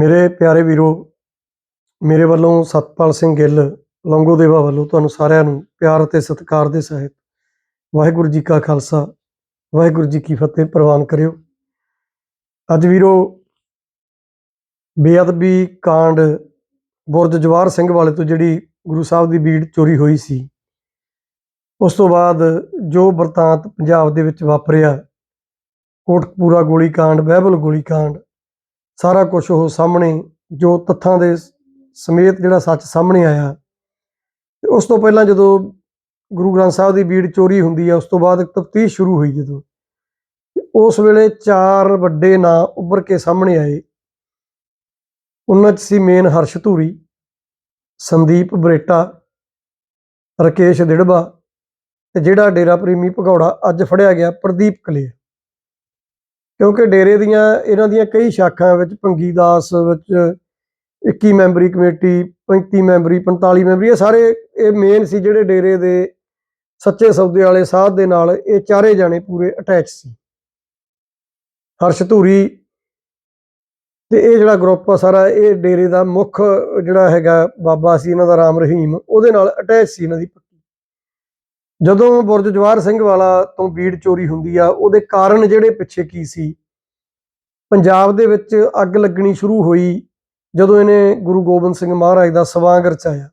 ਮੇਰੇ ਪਿਆਰੇ ਵੀਰੋ, ਮੇਰੇ ਵੱਲੋਂ ਸਤਪਾਲ ਸਿੰਘ ਗਿੱਲ, ਲੰਗੋ ਦੇਵਾ ਵੱਲੋਂ ਤੁਹਾਨੂੰ ਸਾਰਿਆਂ ਨੂੰ ਪਿਆਰ ਅਤੇ ਸਤਿਕਾਰ ਦੇ ਸਹਿਤ ਵਾਹਿਗੁਰੂ ਜੀ ਕਾ ਖਾਲਸਾ, ਵਾਹਿਗੁਰੂ ਜੀ ਕੀ ਫਤਿਹ ਪ੍ਰਵਾਨ ਕਰਿਓ। ਅੱਜ ਵੀਰੋ, ਬੇਅਦਬੀ ਕਾਂਡ ਬੁਰਜ ਜਵਾਰ ਸਿੰਘ ਵਾਲੇ ਤੋਂ ਜਿਹੜੀ ਗੁਰੂ ਸਾਹਿਬ ਦੀ ਬੀੜ ਚੋਰੀ ਹੋਈ ਸੀ, ਉਸ ਤੋਂ ਬਾਅਦ ਜੋ ਵਰਤਾਂਤ ਪੰਜਾਬ ਦੇ ਵਿੱਚ ਵਾਪਰਿਆ, ਕੋਟਕਪੂਰਾ ਗੋਲੀ ਕਾਂਡ ਬਹਿਬਲ ਗੋਲੀ ਕਾਂਡ ਸਾਰਾ ਕੁਝ ਉਹ ਸਾਹਮਣੇ, ਜੋ ਤੱਥਾਂ ਦੇ ਸਮੇਤ ਜਿਹੜਾ ਸੱਚ ਸਾਹਮਣੇ ਆਇਆ। ਤੇ ਉਸ ਤੋਂ ਪਹਿਲਾਂ ਜਦੋਂ ਗੁਰੂ ਗ੍ਰੰਥ ਸਾਹਿਬ ਦੀ ਬੀੜ ਚੋਰੀ ਹੁੰਦੀ ਹੈ ਉਸ ਤੋਂ ਬਾਅਦ ਤਫਤੀਸ਼ ਸ਼ੁਰੂ ਹੋਈ ਜਦੋਂ। ਉਸ ਵੇਲੇ ਚਾਰ ਵੱਡੇ ਨਾਂ ਉੱਭਰ ਕੇ ਸਾਹਮਣੇ ਆਏ। ਉਹਨਾਂ 'ਚ ਸੀ ਮੇਨ ਹਰਸ਼ ਧੂਰੀ, ਸੰਦੀਪ ਬਰੇਟਾ, ਰਕੇਸ਼ ਦਿੜਬਾ ਤੇ ਜਿਹੜਾ ਡੇਰਾ ਪ੍ਰੇਮੀ ਭਗੌੜਾ ਅੱਜ ਫੜਿਆ ਗਿਆ ਪ੍ਰਦੀਪ ਕਲੇਰ। ਕਿਉਂਕਿ ਡੇਰੇ ਦੀਆਂ, ਇਹਨਾਂ ਦੀਆਂ ਕਈ ਸ਼ਾਖਾਂ ਵਿੱਚ ਭੰਗੀ ਦਾਸ ਵਿੱਚ 21 ਮੈਂਬਰੀ ਕਮੇਟੀ 35 ਮੈਂਬਰੀ 45 ਮੈਂਬਰੀ, ਇਹ ਸਾਰੇ, ਇਹ ਮੇਨ ਸੀ ਜਿਹੜੇ ਡੇਰੇ ਦੇ ਸੱਚੇ ਸੌਦੇ ਵਾਲੇ ਸਾਧ ਦੇ ਨਾਲ ਇਹ ਚਾਰੇ ਜਾਣੇ ਪੂਰੇ ਅਟੈਚ ਸੀ। ਹਰਸ਼ ਧੂਰੀ ਤੇ ਇਹ ਜਿਹੜਾ ਗਰੁੱਪ ਆ ਸਾਰਾ, ਇਹ ਡੇਰੇ ਦਾ ਮੁੱਖ ਜਿਹੜਾ ਹੈਗਾ ਬਾਬਾ ਸੀ, ਇਹਨਾਂ ਦਾ ਰਾਮ ਰਹੀਮ, ਉਹਦੇ ਨਾਲ ਅਟੈਚ ਸੀ ਇਹਨਾਂ ਦੀ ਜਦੋਂ ਬੁਰਜ ਜਵਾਰ ਸਿੰਘ ਵਾਲਾ ਤੋਂ ਬੀੜ ਚੋਰੀ ਹੁੰਦੀ ਆ, ਉਹਦੇ ਕਾਰਨ ਜਿਹੜੇ ਪਿੱਛੇ ਕੀ ਸੀ? ਪੰਜਾਬ ਦੇ ਵਿੱਚ ਅੱਗ ਲੱਗਣੀ ਸ਼ੁਰੂ ਹੋਈ ਜਦੋਂ ਇਹਨੇ ਗੁਰੂ ਗੋਬਿੰਦ ਸਿੰਘ ਮਹਾਰਾਜ ਦਾ ਸਵਾਂਗ ਰਚਾਇਆ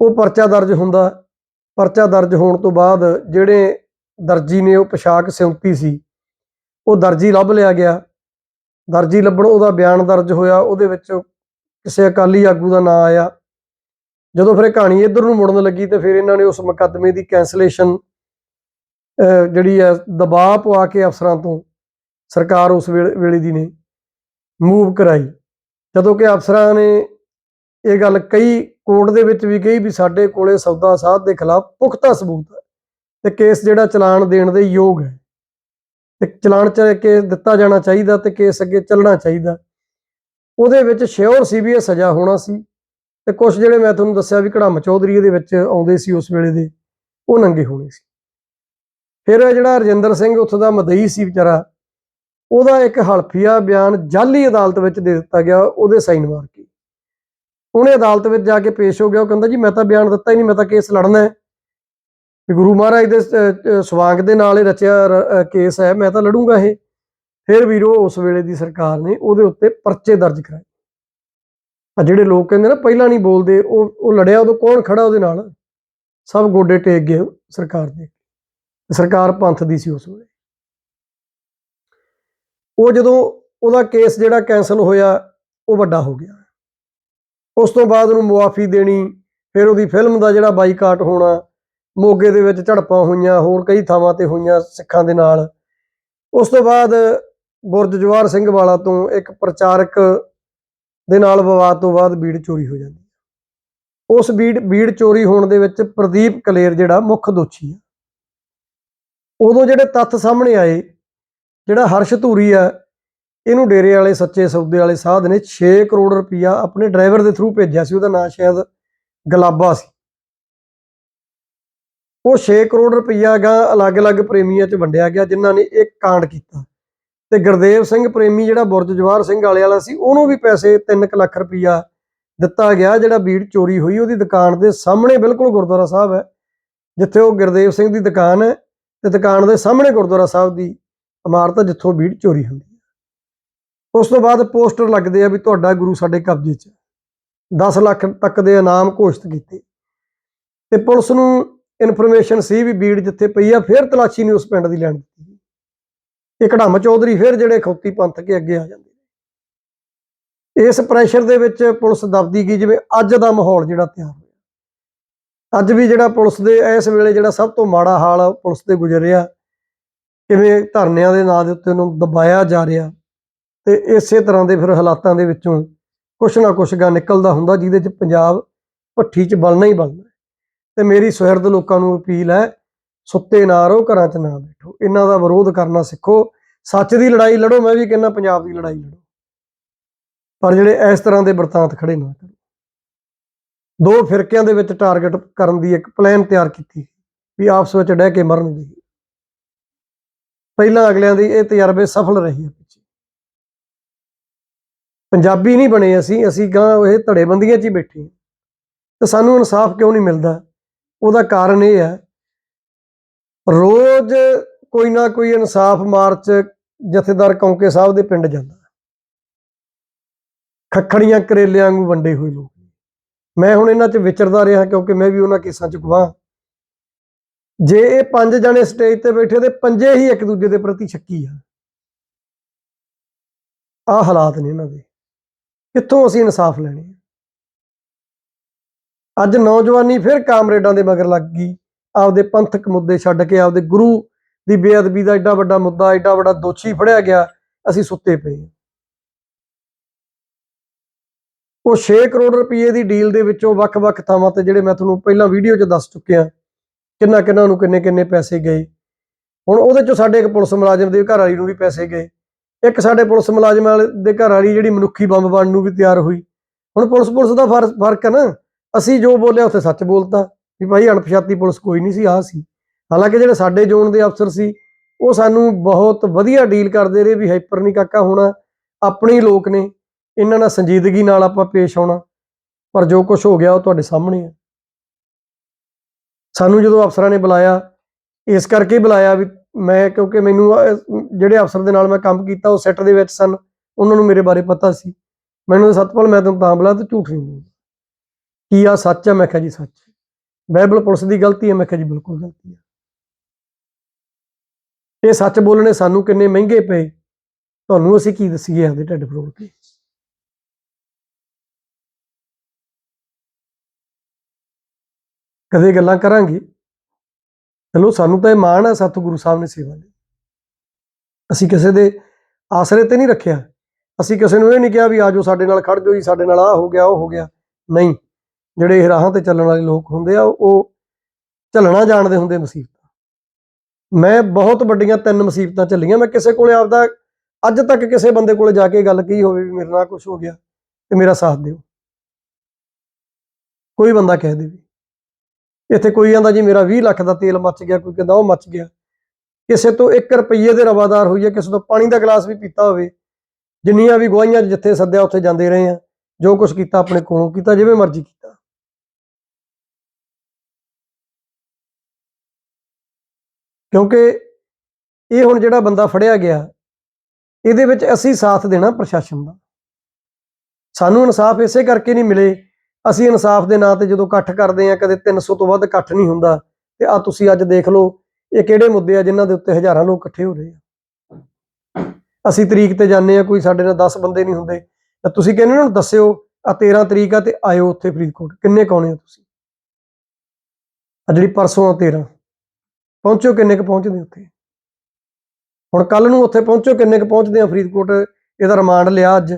ਉਹ ਪਰਚਾ ਦਰਜ ਹੁੰਦਾ, ਪਰਚਾ ਦਰਜ ਹੋਣ ਤੋਂ ਬਾਅਦ ਜਿਹੜੇ ਦਰਜੀ ਨੇ ਉਹ ਪੋਸ਼ਾਕ ਸਿਉਂਤੀ ਸੀ, ਉਹ ਦਰਜੀ ਲੱਭ ਲਿਆ ਗਿਆ। ਦਰਜੀ ਲੱਭਣ ਉਹਦਾ ਬਿਆਨ ਦਰਜ ਹੋਇਆ, ਉਹਦੇ ਵਿੱਚ ਕਿਸੇ ਅਕਾਲੀ ਆਗੂ ਦਾ ਨਾਂ ਆਇਆ। ਜਦੋਂ ਫਿਰ ਇਹ ਕਹਾਣੀ ਇੱਧਰ ਨੂੰ ਮੁੜਨ ਲੱਗੀ ਤੇ ਫਿਰ ਇਹਨਾਂ ਨੇ ਉਸ ਮੁਕੱਦਮੇ ਦੀ ਕੈਂਸਲੇਸ਼ਨ ਜਿਹੜੀ ਹੈ ਦਬਾਅ ਪਵਾ ਕੇ ਅਫਸਰਾਂ ਤੋਂ ਸਰਕਾਰ ਉਸ ਵੇਲੇ ਵੇਲੇ ਦੀ ਨੇ ਮੂਵ ਕਰਾਈ। ਜਦੋਂ ਕਿ ਅਫਸਰਾਂ ਨੇ ਇਹ ਗੱਲ ਕਈ ਕੋਰਟ ਦੇ ਵਿੱਚ ਵੀ ਕਹੀ ਵੀ ਸਾਡੇ ਕੋਲੇ ਸੌਦਾ ਸਾਧ ਦੇ ਖਿਲਾਫ ਪੁਖਤਾ ਸਬੂਤ ਹੈ ਤੇ ਕੇਸ ਜਿਹੜਾ ਚਲਾਨ ਦੇਣ ਦੇ ਯੋਗ ਹੈ। ਤੇ ਚਲਾਨ ਚ ਕੇ ਦਿੱਤਾ ਜਾਣਾ ਚਾਹੀਦਾ ਤੇ ਕੇਸ ਅੱਗੇ ਚੱਲਣਾ ਚਾਹੀਦਾ। ਉਹਦੇ ਵਿੱਚ ਸ਼ਿਓਰ ਸੀ ਵੀ ਇਹ ਸਜ਼ਾ ਹੋਣਾ ਸੀ। ਤੇ ਕੁਝ ਜਿਹੜੇ ਮੈਂ ਤੁਹਾਨੂੰ ਦੱਸਿਆ ਵੀ ਕੜਾਮ ਚੌਧਰੀ ਦੇ ਵਿੱਚ ਆਉਂਦੇ ਸੀ ਉਸ ਵੇਲੇ ਦੇ, ਉਹ ਨੰਗੇ ਹੋਣੇ ਸੀ। ਫਿਰ ਜਿਹੜਾ ਰਜਿੰਦਰ ਸਿੰਘ ਉੱਥੋਂ ਦਾ ਮਦਈ ਸੀ ਵਿਚਾਰਾ, ਉਹਦਾ ਇੱਕ ਹਲਫੀਆ ਬਿਆਨ ਜਾਲੀ ਅਦਾਲਤ ਵਿੱਚ ਦੇ ਦਿੱਤਾ ਗਿਆ, ਉਹਦੇ ਸਾਈਨ ਮਾਰ ਕੇ। ਉਹਨੇ ਅਦਾਲਤ ਵਿੱਚ ਜਾ ਕੇ ਪੇਸ਼ ਹੋ ਗਿਆ, ਉਹ ਕਹਿੰਦਾ ਜੀ ਮੈਂ ਤਾਂ ਬਿਆਨ ਦਿੱਤਾ ਹੀ ਨਹੀਂ, ਮੈਂ ਤਾਂ ਕੇਸ ਲੜਨਾ ਹੈ। ਵੀ ਗੁਰੂ ਮਹਾਰਾਜ ਦੇ ਸਵਾਂਗ ਦੇ ਨਾਲ ਇਹ ਰਚਿਆ ਕੇਸ ਹੈ, ਮੈਂ ਤਾਂ ਲੜੂੰਗਾ ਇਹ। ਫਿਰ ਵੀਰੋ ਉਸ ਵੇਲੇ ਦੀ ਸਰਕਾਰ ਨੇ ਉਹਦੇ ਉੱਤੇ ਪਰਚੇ ਦਰਜ ਕਰਾਏ। ਆ ਜਿਹੜੇ ਲੋਕ ਕਹਿੰਦੇ ਨਾ, ਪਹਿਲਾਂ ਨਹੀਂ ਬੋਲਦੇ, ਉਹ ਉਹ ਲੜਿਆ ਉਦੋਂ ਕੌਣ ਖੜਾ ਉਹਦੇ ਨਾਲ? ਸਭ ਗੋਡੇ ਟੇਕ ਗਏ ਸਰਕਾਰ ਦੇ। ਸਰਕਾਰ ਪੰਥ ਦੀ ਸੀ ਉਸ ਵੇਲੇ। ਉਹ ਜਦੋਂ ਉਹਦਾ ਕੇਸ ਜਿਹੜਾ ਕੈਨਸਲ ਹੋਇਆ, ਉਹ ਵੱਡਾ ਹੋ ਗਿਆ। ਉਸ ਤੋਂ ਬਾਅਦ ਉਹਨੂੰ ਮੁਆਫੀ ਦੇਣੀ, ਫਿਰ ਉਹਦੀ ਫਿਲਮ ਦਾ ਜਿਹੜਾ ਬਾਈਕਾਟ ਹੋਣਾ, ਮੋਗੇ ਦੇ ਵਿੱਚ ਝੜਪਾਂ ਹੋਈਆਂ, ਹੋਰ ਕਈ ਥਾਵਾਂ ਤੇ ਹੋਈਆਂ ਸਿੱਖਾਂ ਦੇ ਨਾਲ। ਉਸ ਤੋਂ ਬਾਅਦ ਗੁਰਜ ਜਵਾਰ ਸਿੰਘ ਵਾਲਾ ਤੋਂ ਇੱਕ ਪ੍ਰਚਾਰਕ ਦੇ ਨਾਲ ਵਿਵਾਦ ਤੋਂ ਬਾਅਦ ਬੀੜ ਚੋਰੀ ਹੋ ਜਾਂਦੀ ਹੈ। ਉਸ ਬੀੜ ਬੀੜ ਚੋਰੀ ਹੋਣ ਦੇ ਵਿੱਚ ਪ੍ਰਦੀਪ ਕਲੇਰ ਜਿਹੜਾ ਮੁੱਖ ਦੋਸ਼ੀ ਹੈ। ਉਦੋਂ ਜਿਹੜੇ ਤੱਥ ਸਾਹਮਣੇ ਆਏ, ਜਿਹੜਾ ਹਰਸ਼ ਧੂਰੀ ਆ ਇਹਨੂੰ ਡੇਰੇ ਵਾਲੇ, ਸੱਚੇ ਸੌਦੇ ਵਾਲੇ ਸਾਧ ਨੇ 6 ਕਰੋੜ ਰੁਪਇਆ ਆਪਣੇ ਡਰਾਈਵਰ ਦੇ ਥਰੂ ਭੇਜਿਆ ਸੀ, ਉਹਦਾ ਨਾਂ ਸ਼ਾਇਦ ਗਲਾਬਾ ਸੀ। ਉਹ 6 ਕਰੋੜ ਰੁਪਇਆ ਗਾ ਅਲੱਗ-ਅਲੱਗ ਪ੍ਰੇਮੀਆਂ 'ਚ ਵੰਡਿਆ ਗਿਆ, ਜਿਨ੍ਹਾਂ ਨੇ ਇੱਕ ਕਾਂਡ ਕੀਤਾ। ਤੇ ਗੁਰਦੇਵ ਸਿੰਘ ਪ੍ਰੇਮੀ ਜਿਹੜਾ ਬੁਰਜ ਜਵਾਰ ਸਿੰਘ ਵਾਲੇ ਵਾਲਾ ਸੀ, ਉਹਨੂੰ ਵੀ ਪੈਸੇ 3 ਲੱਖ ਰੁਪਈਆ ਦਿੱਤਾ ਗਿਆ, ਜਿਹੜਾ ਬੀੜ ਚੋਰੀ ਹੋਈ, ਉਹਦੀ ਦੁਕਾਨ ਦੇ ਸਾਹਮਣੇ ਬਿਲਕੁਲ ਗੁਰਦੁਆਰਾ ਸਾਹਿਬ ਹੈ, ਜਿੱਥੇ ਉਹ ਗੁਰਦੇਵ ਸਿੰਘ ਦੀ ਦੁਕਾਨ ਹੈ ਤੇ ਦੁਕਾਨ ਦੇ ਸਾਹਮਣੇ ਗੁਰਦੁਆਰਾ ਸਾਹਿਬ ਦੀ ਇਮਾਰਤ ਹੈ, ਜਿੱਥੋਂ ਬੀੜ ਚੋਰੀ ਹੁੰਦੀ ਹੈ। ਉਸ ਤੋਂ ਬਾਅਦ ਪੋਸਟਰ ਲੱਗਦੇ ਆ ਵੀ ਤੁਹਾਡਾ ਗੁਰੂ ਸਾਡੇ ਕਬਜ਼ੇ 'ਚ ਹੈ। 10 ਲੱਖ ਤੱਕ ਦੇ ਇਨਾਮ ਘੋਸ਼ਿਤ ਕੀਤੇ। ਤੇ ਪੁਲਿਸ ਨੂੰ ਇਨਫੋਰਮੇਸ਼ਨ ਸੀ ਵੀ ਬੀੜ ਜਿੱਥੇ ਪਈ ਆ, ਫਿਰ ਤਲਾਸ਼ੀ ਨਹੀਂ ਉਸ ਪਿੰਡ ਦੀ ਲੈਣ ਦਿੱਤੀ। ਇਹ ਕਢਾਮ ਚੌਧਰੀ ਫਿਰ ਜਿਹੜੇ ਖੌਤੀ ਪੰਥ ਕੇ ਅੱਗੇ ਆ ਜਾਂਦੇ ਨੇ। ਇਸ ਪ੍ਰੈਸ਼ਰ ਦੇ ਵਿੱਚ ਪੁਲਿਸ ਦਬਦੀ ਗਈ, ਜਿਵੇਂ ਅੱਜ ਦਾ ਮਾਹੌਲ ਜਿਹੜਾ ਤਿਆਰ ਹੋਇਆ। ਅੱਜ ਵੀ ਜਿਹੜਾ ਪੁਲਿਸ ਦੇ, ਇਸ ਵੇਲੇ ਜਿਹੜਾ ਸਭ ਤੋਂ ਮਾੜਾ ਹਾਲ ਪੁਲਿਸ ਦੇ ਗੁਜ਼ਰ ਰਿਹਾ ਕਿਵੇਂ ਧਰਨਿਆਂ ਦੇ ਨਾਂ ਦੇ ਉੱਤੇ ਉਹਨੂੰ ਦਬਾਇਆ ਜਾ ਰਿਹਾ। ਤੇ ਇਸੇ ਤਰ੍ਹਾਂ ਦੇ ਫਿਰ ਹਾਲਾਤਾਂ ਦੇ ਵਿੱਚੋਂ ਕੁਛ ਨਾ ਕੁਛ ਗਾ ਨਿਕਲਦਾ ਹੁੰਦਾ, ਜਿਹਦੇ ਚ ਪੰਜਾਬ ਭੱਠੀ ਚ ਬਲਣਾ ਹੀ ਬਲਣਾ। ਹੈ। ਤੇ ਮੇਰੀ ਸੁਹਿਰਦ ਲੋਕਾਂ ਨੂੰ ਅਪੀਲ ਹੈ ਸੁੱਤੇ ਨਾ ਰਹੋ, ਘਰਾਂ 'ਚ ਨਾ ਬੈਠੋ। ਇਹਨਾਂ ਦਾ ਵਿਰੋਧ ਕਰਨਾ ਸਿੱਖੋ। ਸੱਚ ਦੀ ਲੜਾਈ ਲੜੋ, ਮੈਂ ਵੀ ਕਹਿੰਦਾ ਪੰਜਾਬ ਦੀ ਲੜਾਈ ਲੜੋ। ਪਰ ਜਿਹੜੇ ਇਸ ਤਰ੍ਹਾਂ ਦੇ ਵਰਤਾਂਤ ਖੜੇ ਨਾ ਕਰੋ। ਦੋ ਫਿਰਕਿਆਂ ਦੇ ਵਿੱਚ ਟਾਰਗੇਟ ਕਰਨ ਦੀ ਇੱਕ ਪਲਾਨ ਤਿਆਰ ਕੀਤੀ ਵੀ ਆਪਸ ਵਿੱਚ ਡਹਿ ਕੇ ਮਰਨਗੇ ਪਹਿਲਾਂ ਅਗਲਿਆਂ ਦੀ ਇਹ ਤਜਰਬੇ ਸਫਲ ਰਹੀ ਹੈ ਪਿੱਛੇ। ਪੰਜਾਬੀ ਨਹੀਂ ਬਣੇ ਅਸੀਂ ਅਸੀਂ ਗਾਂ ਇਹ ਧੜੇਬੰਦੀਆਂ 'ਚ ਹੀ ਬੈਠੇ ਹਾਂ। ਤੇ ਸਾਨੂੰ ਇਨਸਾਫ ਕਿਉਂ ਨਹੀਂ ਮਿਲਦਾ? ਉਹਦਾ ਕਾਰਨ ਇਹ ਹੈ ਰੋਜ਼ ਕੋਈ ਨਾ ਕੋਈ ਇਨਸਾਫ ਮਾਰਚ ਜਥੇਦਾਰ ਕੌਂਕੇ ਸਾਹਿਬ ਦੇ ਪਿੰਡ ਜਾਂਦਾ ਖੱਖੜੀਆਂ ਕਰੇਲਿਆਂ ਵਾਂਗੂ ਵੰਡੇ ਹੋਏ ਲੋਕ। ਮੈਂ ਹੁਣ ਇਹਨਾਂ 'ਚ ਵਿਚਰਦਾ ਰਿਹਾ ਕਿਉਂਕਿ ਮੈਂ ਵੀ ਉਹਨਾਂ ਕੇਸਾਂ 'ਚ ਗਵਾਹ ਜੇ ਇਹ ਪੰਜ ਜਣੇ ਸਟੇਜ ਤੇ ਬੈਠੇ ਤੇ ਪੰਜੇ ਹੀ ਇੱਕ ਦੂਜੇ ਦੇ ਪ੍ਰਤੀ ਸ਼ੱਕੀ ਆ। ਆ ਹਾਲਾਤ ਨੇ ਇਹਨਾਂ ਦੇ। ਕਿੱਥੋਂ ਅਸੀਂ ਇਨਸਾਫ ਲੈਣੇ ਅੱਜ ਨੌਜਵਾਨੀ ਫਿਰ ਕਾਮਰੇਡਾਂ ਦੇ ਮਗਰ ਲੱਗ ਗਈ। ਆਪਦੇ ਪੰਥਕ ਮੁੱਦੇ ਛੱਡ ਕੇ ਆਪਦੇ ਗੁਰੂ ਦੀ ਬੇਅਦਬੀ ਦਾ ਐਡਾ ਵੱਡਾ ਮੁੱਦਾ ਐਡਾ ਵੱਡਾ ਦੋਸ਼ੀ ਫੜਿਆ ਗਿਆ, ਅਸੀਂ ਸੁੱਤੇ ਪਏ ਹਾਂ। ਉਹ 6 ਕਰੋੜ ਰੁਪਏ ਦੀ ਡੀਲ ਦੇ ਵਿੱਚੋਂ ਵੱਖ-ਵੱਖ ਥਾਵਾਂ ਤੇ ਜਿਹੜੇ ਮੈਂ ਤੁਹਾਨੂੰ ਪਹਿਲਾਂ ਵੀਡੀਓ 'ਚ ਦੱਸ ਚੁੱਕਿਆ, ਕਿੰਨਾ ਕਿੰਨਾ ਨੂੰ ਕਿੰਨੇ ਕਿੰਨੇ ਪੈਸੇ ਗਏ। ਹੁਣ ਉਹਦੇ 'ਚੋਂ ਸਾਡੇ ਇੱਕ ਪੁਲਿਸ ਮੁਲਾਜ਼ਮ ਦੇ ਘਰ ਵਾਲੀ ਨੂੰ ਵੀ ਪੈਸੇ ਗਏ। ਇੱਕ ਸਾਡੇ ਪੁਲਿਸ ਮੁਲਾਜ਼ਮ ਵਾਲੇ ਦੇ ਘਰ ਵਾਲੀ ਜਿਹੜੀ ਮਨੁੱਖੀ ਬੰਬ ਬਣਨ ਨੂੰ ਵੀ ਤਿਆਰ ਹੋਈ। ਹੁਣ ਪੁਲਿਸ ਪੁਲਿਸ ਦਾ ਫਰ- ਫ਼ਰਕ ਹੈ ਨਾ। ਅਸੀਂ ਜੋ ਬੋਲਿਆ, ਉੱਥੇ ਸੱਚ ਬੋਲਤਾ। ਵੀ ਭਾਈ ਅਣਪਛਾਤੀ ਪੁਲਿਸ ਕੋਈ ਨਹੀਂ ਸੀ, ਆਹ ਸੀ। ਹਾਲਾਂਕਿ ਜਿਹੜੇ ਸਾਡੇ ਜ਼ੋਨ ਦੇ ਅਫਸਰ ਸੀ, ਉਹ ਸਾਨੂੰ ਬਹੁਤ ਵਧੀਆ ਡੀਲ ਕਰਦੇ ਰਹੇ ਵੀ ਹਾਈਪਰ ਨਹੀਂ ਕਾਕਾ ਹੋਣਾ, ਆਪਣੇ ਲੋਕ ਨੇ, ਇਹਨਾਂ ਨਾਲ ਸੰਜੀਦਗੀ ਨਾਲ ਆਪਾਂ ਪੇਸ਼ ਆਉਣਾ, ਪਰ ਜੋ ਕੁਝ ਹੋ ਗਿਆ ਉਹ ਤੁਹਾਡੇ ਸਾਹਮਣੇ ਆ। ਸਾਨੂੰ ਜਦੋਂ ਅਫਸਰਾਂ ਨੇ ਬੁਲਾਇਆ, ਇਸ ਕਰਕੇ ਬੁਲਾਇਆ ਵੀ ਮੈਂ, ਕਿਉਂਕਿ ਮੈਨੂੰ ਜਿਹੜੇ ਅਫਸਰ ਦੇ ਨਾਲ ਮੈਂ ਕੰਮ ਕੀਤਾ, ਉਹ ਸੈੱਟ ਦੇ ਵਿੱਚ ਸਨ, ਉਹਨਾਂ ਨੂੰ ਮੇਰੇ ਬਾਰੇ ਪਤਾ ਸੀ। ਮੈਨੂੰ ਤਾਂ ਸਤਪਾਲ ਮੈਂ ਤੈਨੂੰ ਤਾਂ ਬੁਲਾ ਤੇ ਝੂਠ ਨਹੀਂ ਬੋਲਦਾ। ਕੀ ਆ, ਸੱਚ ਆ? ਮੈਂ ਕਿਹਾ ਜੀ ਸੱਚ ਬਾਈਬਲ ਪੁਲਿਸ ਦੀ ਗਲਤੀ ਹੈ। ਮੈਂ ਕਿਹਾ ਜੀ ਬਿਲਕੁਲ ਗਲਤੀ ਹੈ। ਇਹ ਸੱਚ ਬੋਲਣੇ ਸਾਨੂੰ ਕਿੰਨੇ ਮਹਿੰਗੇ ਪਏ। ਤੁਹਾਨੂੰ ਅਸੀਂ ਕੀ ਦਸੀਏ ਆਪਦੇ ਢਿੱਡ ਫਰੋੜ ਕੇ? ਕਦੇ ਗੱਲਾਂ ਕਰਾਂਗੇ। ਚਲੋ ਸਾਨੂੰ ਤਾਂ ਇਹ ਮਾਣ ਹੈ ਸਤਿਗੁਰੂ ਸਾਹਿਬ ਨੇ ਸੇਵਾ ਲਈ। ਅਸੀਂ ਕਿਸੇ ਦੇ ਆਸਰੇ ਤੇ ਨਹੀਂ ਰੱਖਿਆ। ਅਸੀਂ ਕਿਸੇ ਨੂੰ ਇਹ ਨਹੀਂ ਕਿਹਾ ਵੀ ਆਜੋ ਸਾਡੇ ਨਾਲ ਖੜ ਜਾਓ ਜੀ, ਸਾਡੇ ਨਾਲ ਆ ਹੋ ਗਿਆ, ਉਹ ਹੋ ਗਿਆ। ਨਹੀਂ। ਜਿਹੜੇ ਇਹ ਰਾਹਾਂ ਤੇ ਚੱਲਣ ਵਾਲੇ ਲੋਕ ਹੁੰਦੇ ਆ, ਉਹ ਝੱਲਣਾ ਜਾਣਦੇ ਹੁੰਦੇ ਮੁਸੀਬਤਾਂ। ਮੈਂ ਬਹੁਤ ਵੱਡੀਆਂ ਤਿੰਨ ਮੁਸੀਬਤਾਂ ਝੱਲੀਆਂ। ਮੈਂ ਕਿਸੇ ਕੋਲੇ ਆਪਦਾ, ਅੱਜ ਤੱਕ ਕਿਸੇ ਬੰਦੇ ਕੋਲੇ ਜਾ ਕੇ ਗੱਲ ਕੀ ਹੋਵੇ ਵੀ ਮੇਰੇ ਨਾਲ ਕੁਝ ਹੋ ਗਿਆ ਤੇ ਮੇਰਾ ਸਾਥ ਦਿਓ। ਕੋਈ ਬੰਦਾ ਕਹਿ ਦੇ ਵੀ, ਇੱਥੇ ਕੋਈ ਆਂਦਾ ਜੀ ਮੇਰਾ 20 ਲੱਖ ਦਾ ਤੇਲ ਮੱਚ ਗਿਆ, ਕੋਈ ਕਹਿੰਦਾ ਉਹ ਮੱਚ ਗਿਆ। ਕਿਸੇ ਤੋਂ 1 ਰੁਪਈਏ ਦੇ ਰਵਾਦਾਰ ਹੋਈ ਹੈ ਕਿਸੇ ਤੋਂ ਪਾਣੀ ਦਾ ਗਲਾਸ ਵੀ ਪੀਤਾ ਹੋਵੇ, ਜਿੰਨੀਆਂ ਵੀ ਗਵਾਹੀਆਂ ਜਿੱਥੇ ਸੱਦਿਆ ਉੱਥੇ ਜਾਂਦੇ ਰਹੇ ਆ, ਜੋ ਕੁਝ ਕੀਤਾ ਆਪਣੇ ਕੋਲੋਂ ਕੀਤਾ, ਜਿਵੇਂ ਮਰਜ਼ੀ ਕੀਤਾ। ਕਿਉਂਕਿ ਇਹ ਹੁਣ ਜਿਹੜਾ ਬੰਦਾ ਫੜਿਆ ਗਿਆ, ਇਹਦੇ ਵਿੱਚ ਅਸੀਂ ਸਾਥ ਦੇਣਾ ਪ੍ਰਸ਼ਾਸਨ ਦਾ। ਸਾਨੂੰ ਇਨਸਾਫ ਇਸੇ ਕਰਕੇ ਨਹੀਂ ਮਿਲੇ, ਅਸੀਂ ਇਨਸਾਫ ਦੇ ਨਾਂ ਤੇ ਜਦੋਂ ਇਕੱਠ ਕਰਦੇ ਆ ਕਦੇ 300 ਤੋਂ ਵੱਧ ਇਕੱਠ ਨਹੀਂ ਹੁੰਦਾ, ਤੇ ਆ ਤੁਸੀਂ ਅੱਜ ਦੇਖ ਲਓ, ਇਹ ਕਿਹੜੇ ਮੁੱਦੇ ਆ ਜਿਨ੍ਹਾਂ ਦੇ ਉੱਤੇ ਹਜ਼ਾਰਾਂ ਲੋਕ ਇਕੱਠੇ ਹੋ ਰਹੇ ਆ। ਅਸੀਂ ਤਰੀਕ ਤੇ ਜਾਂਦੇ ਆ ਕੋਈ ਸਾਡੇ ਨਾਲ 10 ਬੰਦੇ ਨਹੀਂ ਹੁੰਦੇ। ਤਾਂ ਤੁਸੀਂ ਕਹਿੰਦੇ ਉਹਨਾਂ ਨੂੰ, ਦੱਸਿਓ ਆ 13 ਤਰੀਕ ਆ ਤੇ ਆਇਓ ਉੱਥੇ ਫਰੀਦਕੋਟ। ਕਿੰਨੇ ਕੌਣੇ ਆ ਤੁਸੀਂ? ਆ ਜਿਹੜੀ ਪਰਸੋਂ ਆ 13 ਪਹੁੰਚੋ ਕਿੰਨੇ ਕੁ ਪਹੁੰਚਦੇ ਉੱਥੇ? ਹੁਣ ਕੱਲ ਨੂੰ ਉੱਥੇ ਪਹੁੰਚੋ ਕਿੰਨੇ ਕੁ ਪਹੁੰਚਦੇ ਆ ਫਰੀਦਕੋਟ? ਇਹਦਾ ਰਿਮਾਂਡ ਲਿਆ ਅੱਜ।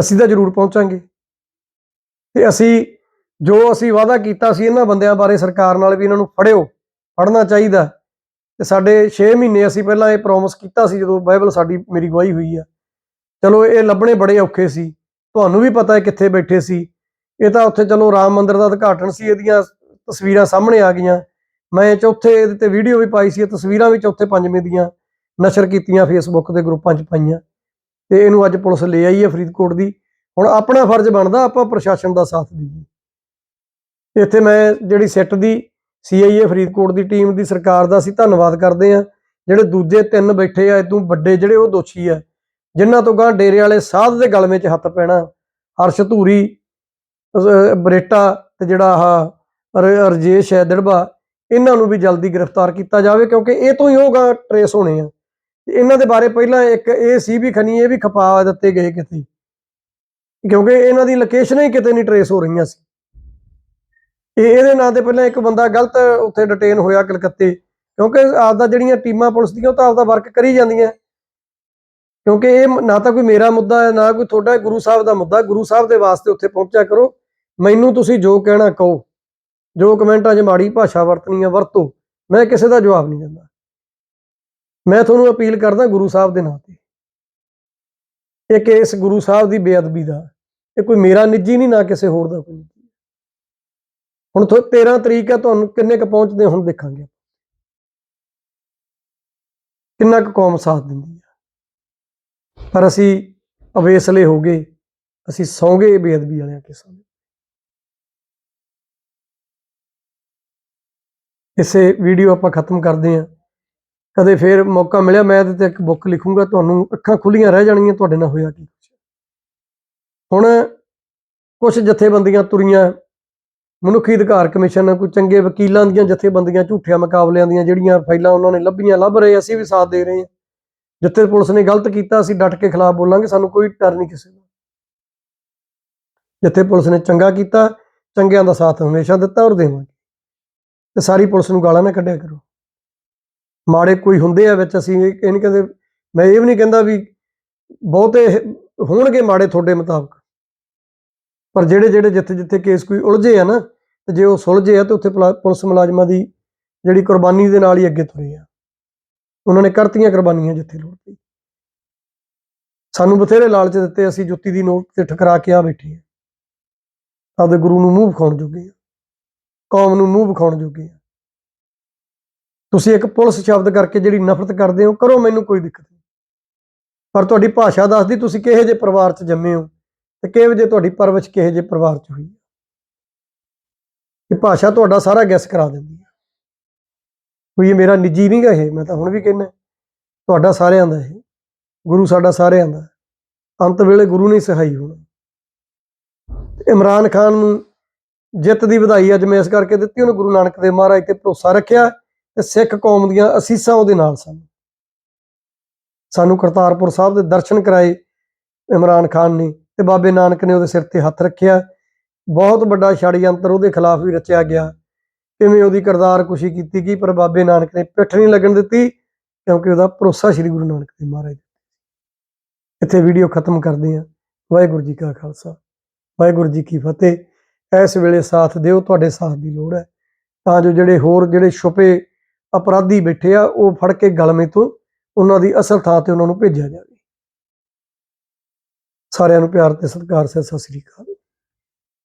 ਅਸੀਂ ਤਾਂ ਜ਼ਰੂਰ ਪਹੁੰਚਾਂਗੇ। ਤੇ ਅਸੀਂ, ਜੋ ਅਸੀਂ ਵਾਅਦਾ ਕੀਤਾ ਸੀ ਇਹਨਾਂ ਬੰਦਿਆਂ ਬਾਰੇ ਸਰਕਾਰ ਨਾਲ ਵੀ ਇਹਨਾਂ ਨੂੰ ਫੜਿਓ, ਫੜਨਾ ਚਾਹੀਦਾ। ਤੇ ਸਾਡੇ 6 ਮਹੀਨੇ ਅਸੀਂ ਪਹਿਲਾਂ ਇਹ ਪ੍ਰੋਮਿਸ ਕੀਤਾ ਸੀ ਜਦੋਂ ਬਾਈਬਲ ਸਾਡੀ, ਮੇਰੀ ਗਵਾਹੀ ਹੋਈ ਆ। ਚਲੋ ਇਹ ਲੱਭਣੇ ਬੜੇ ਔਖੇ ਸੀ। ਤੁਹਾਨੂੰ ਵੀ ਪਤਾ ਹੈ ਕਿੱਥੇ ਬੈਠੇ ਸੀ। ਇਹ ਤਾਂ ਉੱਥੇ ਚਲੋ ਰਾਮ ਮੰਦਿਰ ਦਾ ਉਦਘਾਟਨ ਸੀ, ਇਹਦੀਆਂ ਤਸਵੀਰਾਂ ਸਾਹਮਣੇ ਆ ਗਈਆਂ। ਮੈਂ ਚੌਥੇ ਇਹਦੇ ਤੇ ਵੀਡੀਓ ਵੀ ਪਾਈ ਸੀ ਤਸਵੀਰਾਂ ਵੀ ਚੌਥੇ ਪੰਜਵੇਂ ਦੀਆਂ ਨਸ਼ਰ ਕੀਤੀਆਂ ਫੇਸਬੁੱਕ ਦੇ ਗਰੁੱਪਾਂ 'ਚ ਪਾਈਆਂ। ਤੇ ਇਹਨੂੰ ਅੱਜ ਪੁਲਿਸ ਲੈ ਆਈ ਹੈ ਫਰੀਦਕੋਟ ਦੀ। ਹੁਣ ਆਪਣਾ ਫਰਜ਼ ਬਣਦਾ, ਆਪਾਂ ਪ੍ਰਸ਼ਾਸਨ ਦਾ ਸਾਥ ਦਈਏ। ਇੱਥੇ ਮੈਂ ਜਿਹੜੀ ਸਿੱਟ ਦੀ ਸੀਆਈਏ ਫਰੀਦਕੋਟ ਦੀ ਟੀਮ ਦੀ ਸਰਕਾਰ ਦਾ ਅਸੀਂ ਧੰਨਵਾਦ ਕਰਦੇ ਆ ਜਿਹੜੇ ਦੂਜੇ ਤਿੰਨ ਬੈਠੇ ਆ ਇਦੋਂ ਵੱਡੇ ਜਿਹੜੇ ਉਹ ਦੋਸ਼ੀ ਆ। ਜਿਨ੍ਹਾਂ ਤੋਂ ਗਾਂ ਡੇਰੇ ਵਾਲੇ ਸਾਧ ਦੇ ਗਲਵੇਂ 'ਚ ਹੱਥ ਪੈਣਾ, ਹਰਸ਼ ਧੂਰੀ ਬਰੇਟਾ ਤੇ ਜਿਹੜਾ ਆਹ ਰਜੇਸ਼ ਹੈ, ਦਿੜਬਾ, ਇਹਨਾਂ ਨੂੰ ਵੀ ਜਲਦੀ ਗ੍ਰਿਫਤਾਰ ਕੀਤਾ ਜਾਵੇ ਕਿਉਂਕਿ ਇਹ ਤੋਂ ਹੀ ਉਹ ਗਾਂ ਟਰੇਸ ਹੋਣੇ ਆ। ਇਹਨਾਂ ਦੇ ਬਾਰੇ ਪਹਿਲਾਂ ਇੱਕ ਇਹ ਸੀ ਵੀ ਖਨੀ ਇਹ ਵੀ ਖਪਾ ਦਿੱਤੇ ਗਏ ਕਿਤੇ। ਕਿਉਂਕਿ ਇਹਨਾਂ ਦੀ ਲੋਕੇਸ਼ਨਾਂ ਹੀ ਕਿਤੇ ਨਹੀਂ ਟਰੇਸ ਹੋ ਰਹੀਆਂ ਸੀ। ਇਹ, ਇਹਦੇ ਨਾਂ ਤੇ ਪਹਿਲਾਂ ਇੱਕ ਬੰਦਾ ਗਲਤ ਉੱਥੇ ਡਿਟੇਨ ਹੋਇਆ ਕਲਕੱਤੇ। ਕਿਉਂਕਿ ਆਪਦਾ ਜਿਹੜੀਆਂ ਟੀਮਾਂ ਪੁਲਿਸ ਦੀਆਂ, ਉਹ ਤਾਂ ਆਪਦਾ ਵਰਕ ਕਰੀ ਜਾਂਦੀਆਂ। ਕਿਉਂਕਿ ਇਹ ਨਾ ਤਾਂ ਕੋਈ ਮੇਰਾ ਮੁੱਦਾ ਹੈ, ਨਾ ਕੋਈ ਤੁਹਾਡਾ ਗੁਰੂ ਸਾਹਿਬ ਦਾ ਮੁੱਦਾ। ਗੁਰੂ ਸਾਹਿਬ ਦੇ ਵਾਸਤੇ ਉੱਥੇ ਪਹੁੰਚਿਆ ਕਰੋ। ਮੈਨੂੰ ਤੁਸੀਂ ਜੋ ਕਹਿਣਾ ਕਹੋ, ਜੋ ਕਮੈਂਟਾਂ 'ਚ ਮਾੜੀ ਭਾਸ਼ਾ ਵਰਤਣੀ ਆ, ਵਰਤੋ। ਮੈਂ ਕਿਸੇ ਦਾ ਜਵਾਬ ਨਹੀਂ ਦਿੰਦਾ। ਮੈਂ ਤੁਹਾਨੂੰ ਅਪੀਲ ਕਰਦਾ ਗੁਰੂ ਸਾਹਿਬ ਦੇ ਨਾਂ ਤੇ। ਇਹ ਕੇਸ ਗੁਰੂ ਸਾਹਿਬ ਦੀ ਬੇਅਦਬੀ ਦਾ, ਇਹ ਕੋਈ ਮੇਰਾ ਨਿੱਜੀ ਨਹੀਂ, ਨਾ ਕਿਸੇ ਹੋਰ ਦਾ ਕੋਈ ਹੁਣ ਤੋਂ 13 ਤਰੀਕ ਹੈ ਤੁਹਾਨੂੰ ਕਿੰਨੇ ਕ ਪਹੁੰਚਦੇ ਹੁਣ ਦੇਖਾਂਗੇ। ਕਿੰਨਾ ਕੁ ਕੌਮ ਸਾਥ ਦਿੰਦੀ ਹੈ ਪਰ ਅਸੀਂ ਅਵੇਸਲੇ ਹੋ ਗਏ, ਅਸੀਂ ਸੌਂਗੇ ਬੇਅਦਬੀ ਵਾਲਿਆਂ ਕੇ ਸਾਹਮਣੇ। ਇਸੇ ਵੀਡੀਓ ਆਪਾਂ ਖਤਮ ਕਰਦੇ ਹਾਂ। ਕਦੇ ਫੇਰ ਮੌਕਾ ਮਿਲਿਆ, ਮੈਂ ਇਹਦੇ ਤੇ ਇੱਕ ਬੁੱਕ ਲਿਖੂੰਗਾ, ਤੁਹਾਨੂੰ ਅੱਖਾਂ ਖੁੱਲੀਆਂ ਰਹਿ ਜਾਣਗੀਆਂ, ਤੁਹਾਡੇ ਨਾਲ ਹੋਇਆ ਕੀ ਕੁਛ। ਹੁਣ ਕੁਝ ਜਥੇਬੰਦੀਆਂ ਤੁਰੀਆਂ, ਮਨੁੱਖੀ ਅਧਿਕਾਰ ਕਮਿਸ਼ਨ, ਕੋਈ ਚੰਗੇ ਵਕੀਲਾਂ ਦੀਆਂ ਜਥੇਬੰਦੀਆਂ, ਝੂਠਿਆਂ ਮੁਕਾਬਲਿਆਂ ਦੀਆਂ ਜਿਹੜੀਆਂ ਫਾਈਲਾਂ ਉਹਨਾਂ ਨੇ ਲੱਭੀਆਂ, ਲੱਭ ਰਹੇ, ਅਸੀਂ ਵੀ ਸਾਥ ਦੇ ਰਹੇ ਹਾਂ। ਜਿੱਥੇ ਪੁਲਿਸ ਨੇ ਗਲਤ ਕੀਤਾ, ਅਸੀਂ ਡਟ ਕੇ ਖਿਲਾਫ ਬੋਲਾਂਗੇ, ਸਾਨੂੰ ਕੋਈ ਡਰ ਨਹੀਂ ਕਿਸੇ ਦਾ ਜਿੱਥੇ ਪੁਲਿਸ ਨੇ ਚੰਗਾ ਕੀਤਾ, ਚੰਗਿਆਂ ਦਾ ਸਾਥ ਹਮੇਸ਼ਾ ਦਿੱਤਾ ਔਰ ਦੇਵਾਂਗੇ। ਤੇ ਸਾਰੀ ਪੁਲਿਸ ਨੂੰ ਗਾਲਾਂ ਨਾ ਕੱਢਿਆ ਕਰੋ। ਮਾੜੇ ਕੋਈ ਹੁੰਦੇ ਆ ਵਿੱਚ ਅਸੀਂ ਇਹ ਨਹੀਂ ਕਹਿੰਦੇ, ਮੈਂ ਇਹ ਵੀ ਨਹੀਂ ਕਹਿੰਦਾ ਵੀ ਬਹੁਤੇ ਹੋਣਗੇ ਮਾੜੇ ਤੁਹਾਡੇ ਮੁਤਾਬਕ। ਪਰ ਜਿਹੜੇ ਜਿਹੜੇ ਜਿੱਥੇ ਜਿੱਥੇ ਕੇਸ ਕੋਈ ਉਲਝੇ ਆ ਨਾ, ਤੇ ਜੇ ਉਹ ਸੁਲਝੇ ਆ ਤੇ ਉੱਥੇ ਪੁਲਾ- ਪੁਲਿਸ ਮੁਲਾਜ਼ਮਾਂ ਦੀ ਜਿਹੜੀ ਕੁਰਬਾਨੀ ਦੇ ਨਾਲ ਹੀ ਅੱਗੇ ਤੁਰੇ ਆ। ਉਹਨਾਂ ਨੇ ਕਰਤੀਆਂ ਕੁਰਬਾਨੀਆਂ ਜਿੱਥੇ ਲੋੜ ਪਈ। ਸਾਨੂੰ ਬਥੇਰੇ ਲਾਲਚ ਦਿੱਤੇ ਅਸੀਂ ਜੁੱਤੀ ਦੀ ਨੋਟ ਤੇ ਠਕਰਾ ਕੇ ਆ ਬੈਠੇ ਆ। ਆਪਦੇ ਗੁਰੂ ਨੂੰ ਮੂੰਹ ਵਿਖਾਉਣ ਜੋਗੇ ਆ। ਕੌਮ ਨੂੰ ਮੂੰਹ ਵਿਖਾਉਣ ਜੋਗੇ ਆ। ਤੁਸੀਂ ਇੱਕ ਪੁਲਿਸ ਸ਼ਬਦ ਕਰਕੇ ਜਿਹੜੀ ਨਫ਼ਰਤ ਕਰਦੇ ਹੋ, ਕਰੋ ਮੈਨੂੰ ਕੋਈ ਦਿੱਕਤ ਨਹੀਂ। ਪਰ ਤੁਹਾਡੀ ਭਾਸ਼ਾ ਦੱਸਦੀ ਤੁਸੀਂ ਕਿਹੋ ਜਿਹੇ ਪਰਿਵਾਰ 'ਚ ਜੰਮੇ ਹੋ ਤੇ ਕਿਹੋ ਜਿਹੇ ਤੁਹਾਡੀ ਪਰਵਰਿਸ਼ ਕਿਹੋ ਜਿਹੇ ਪਰਿਵਾਰ 'ਚ ਹੋਈ ਹੈ ਇਹ ਭਾਸ਼ਾ ਤੁਹਾਡਾ ਸਾਰਾ ਗੈਸ ਕਰਾ ਦਿੰਦੀ ਹੈ ਕੋਈ ਇਹ ਮੇਰਾ ਨਿੱਜੀ ਨਹੀਂ ਗਾ ਇਹ, ਮੈਂ ਤਾਂ ਹੁਣ ਵੀ ਕਹਿੰਦਾ। ਤੁਹਾਡਾ ਸਾਰਿਆਂ ਦਾ ਇਹ। ਗੁਰੂ ਸਾਡਾ ਸਾਰਿਆਂ ਦਾ। ਅੰਤ ਵੇਲੇ ਗੁਰੂ ਨੇ ਸਹਾਈ ਹੋਣਾ। ਇਮਰਾਨ ਖਾਨ ਨੂੰ ਜਿੱਤ ਦੀ ਵਧਾਈ ਅੱਜ ਮੈਂ ਇਸ ਕਰਕੇ ਦਿੱਤੀ, ਉਹਨੇ ਗੁਰੂ ਨਾਨਕ ਦੇਵ ਮਹਾਰਾਜ ਤੇ ਭਰੋਸਾ ਰੱਖਿਆ ਤੇ ਸਿੱਖ ਕੌਮ ਦੀਆਂ ਅਸੀਸਾਂ ਉਹਦੇ ਨਾਲ ਸਨ। ਸਾਨੂੰ ਕਰਤਾਰਪੁਰ ਸਾਹਿਬ ਦੇ ਦਰਸ਼ਨ ਕਰਾਏ ਇਮਰਾਨ ਖਾਨ ਨੇ ਤੇ ਬਾਬੇ ਨਾਨਕ ਨੇ ਉਹਦੇ ਸਿਰ ਤੇ ਹੱਥ ਰੱਖਿਆ। ਬਹੁਤ ਵੱਡਾ ਛੜਯੰਤਰ ਉਹਦੇ ਖਿਲਾਫ ਵੀ ਰਚਿਆ ਗਿਆ। ਕਿਵੇਂ ਉਹਦੀ ਕਰਤਾਰ ਕੁਸ਼ੀ ਕੀਤੀ ਗਈ, ਪਰ ਬਾਬੇ ਨਾਨਕ ਨੇ ਪਿੱਠ ਨਹੀਂ ਲੱਗਣ ਦਿੱਤੀ, ਕਿਉਂਕਿ ਉਹਦਾ ਭਰੋਸਾ ਸ੍ਰੀ ਗੁਰੂ ਨਾਨਕ ਦੇਵ ਮਹਾਰਾਜ ਤੇ। ਇੱਥੇ ਵੀਡੀਓ ਖਤਮ ਕਰਦੇ ਹਾਂ। ਵਾਹਿਗੁਰੂ ਜੀ ਕਾ ਖਾਲਸਾ। ਵਾਹਿਗੁਰੂ ਜੀ ਕੀ ਫਤਿਹ। ਇਸ ਵੇਲੇ ਸਾਥ ਦਿਓ, ਤੁਹਾਡੇ ਸਾਥ ਦੀ ਲੋੜ ਹੈ। ਤਾਂ ਜੋ ਜਿਹੜੇ ਹੋਰ ਜਿਹੜੇ ਛੁਪੇ ਅਪਰਾਧੀ ਬੈਠੇ ਆ, ਉਹ ਫੜ ਕੇ ਗਲਮੇ ਤੋਂ ਉਹਨਾਂ ਦੀ ਅਸਲ ਥਾਂ ਤੇ ਉਹਨਾਂ ਨੂੰ ਭੇਜਿਆ ਜਾਵੇ। ਸਾਰਿਆਂ ਨੂੰ ਪਿਆਰ ਤੇ ਸਤਿਕਾਰ ਸੇ ਸਤਿ ਸ੍ਰੀ ਅਕਾਲ।